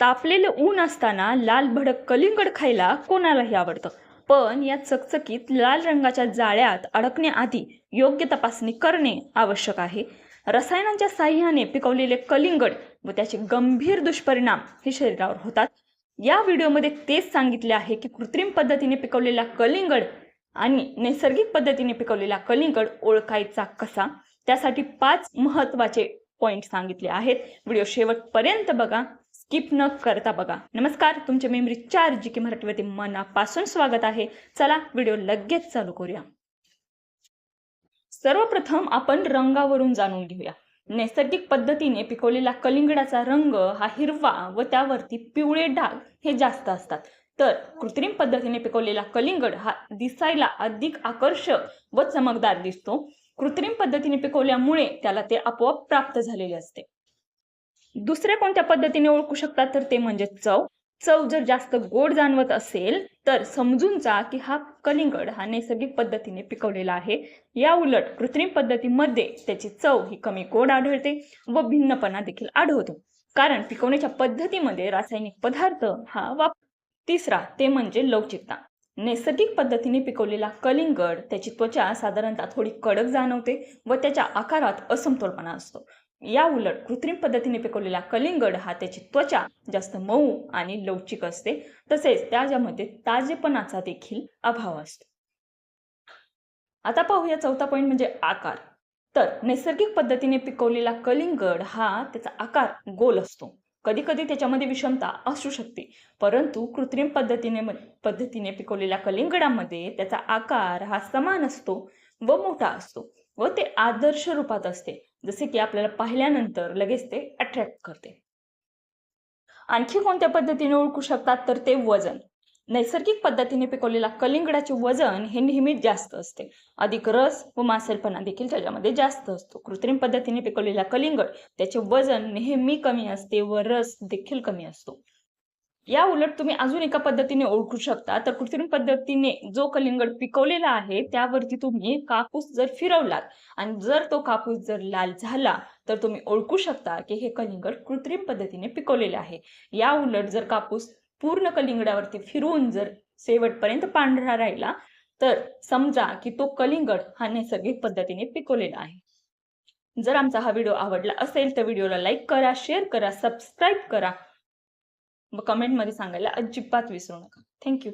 तापलेलं ऊन असताना लाल भडक कलिंगड खायला कोणालाही आवडतं. पण या चकचकीत लाल रंगाच्या जाळ्यात अडकण्याआधी योग्य तपासणी करणे आवश्यक आहे. रसायनांच्या साह्याने पिकवलेले कलिंगड व त्याचे गंभीर दुष्परिणाम हे शरीरावर होतात. या व्हिडिओमध्ये तेच सांगितले आहे की कृत्रिम पद्धतीने पिकवलेला कलिंगड आणि नैसर्गिक पद्धतीने पिकवलेला कलिंगड ओळखायचा कसा? त्यासाठी पाच महत्त्वाचे पॉईंट सांगितले आहेत. व्हिडिओ शेवटपर्यंत बघा. स्किप न करता बघा. नमस्कार तुमचे मेमरी चार जी की मराठीवरती मनापासून स्वागत आहे. चला व्हिडिओ लगेच चालू करूया. सर्वप्रथम आपण रंगावरून जाणून घेऊया. नैसर्गिक पद्धतीने पिकवलेला कलिंगडाचा रंग हा हिरवा व त्यावरती पिवळे डाग हे जास्त असतात. तर कृत्रिम पद्धतीने पिकवलेला कलिंगड हा दिसायला अधिक आकर्षक व चमकदार दिसतो. कृत्रिम पद्धतीने पिकवल्यामुळे त्याला ते आपोआप प्राप्त झालेले असते. दुसऱ्या कोणत्या पद्धतीने ओळखू शकतात तर ते म्हणजे चव. चव जर जास्त गोड जाणवत असेल तर समजून जा की हा कलिंगड हा नैसर्गिक पद्धतीने पिकवलेला आहे. या उलट कृत्रिम पद्धतीमध्ये त्याची चव ही कमी गोड आढळते व भिन्नपणा देखील आढळतो. कारण पिकवण्याच्या पद्धतीमध्ये रासायनिक पदार्थ हा वाप तिसरा ते म्हणजे लवचिकता. नैसर्गिक पद्धतीने पिकवलेला कलिंगड त्याची त्वचा साधारणतः थोडी कडक जाणवते व त्याच्या आकारात असमतोलपणा असतो. या उलट कृत्रिम पद्धतीने पिकवलेला कलिंगड हा त्याची त्वचा जास्त मऊ आणि लवचिक असते. तसेच त्याच्यामध्ये ताजेपणाचा देखील अभाव असतो. आता पाहूया चौथा पॉईंट म्हणजे आकार. तर नैसर्गिक पद्धतीने पिकवलेला कलिंगड हा त्याचा आकार गोल असतो. कधी कधी त्याच्यामध्ये विषमता असू शकते. परंतु कृत्रिम पद्धतीने पद्धतीने पिकवलेल्या कलिंगडामध्ये त्याचा आकार हा समान असतो व मोठा असतो. व ते आदर्श रूपात असते. जसे की आपल्याला पाहिल्यानंतर लगेच ते अट्रॅक्ट करते. आणखी कोणत्या पद्धतीने ओळखू शकतात? तर ते वजन. नैसर्गिक पद्धतीने पिकवलेला कलिंगडाचे वजन हे नेहमीच जास्त असते. अधिक रस व मासलपणा देखील त्याच्यामध्ये जास्त असतो. कृत्रिम पद्धतीने पिकवलेला कलिंगड त्याचे वजन नेहमी कमी असते व रस देखील कमी असतो. या उलट तुम्ही अजून एका पद्धतीने ओळखू शकता. तर कृत्रिम पद्धतीने जो कलिंगड पिकवलेला आहे त्यावरती तुम्ही कापूस जर फिरवलात आणि जर तो कापूस जर लाल झाला तर तुम्ही ओळखू शकता की हे कलिंगड कृत्रिम पद्धतीने पिकवलेले आहे. या उलट जर कापूस पूर्ण कलिंगडावरती फिरवून जर शेवटपर्यंत पांढरा राहिला तर समजा की तो कलिंगड हा नैसर्गिक पद्धतीने पिकवलेला आहे. जर आमचा हा व्हिडिओ आवडला असेल तर व्हिडिओला लाईक करा शेअर करा सबस्क्राईब करा. व कमेंटमध्ये सांगायला अजिबात विसरू नका. थँक्यू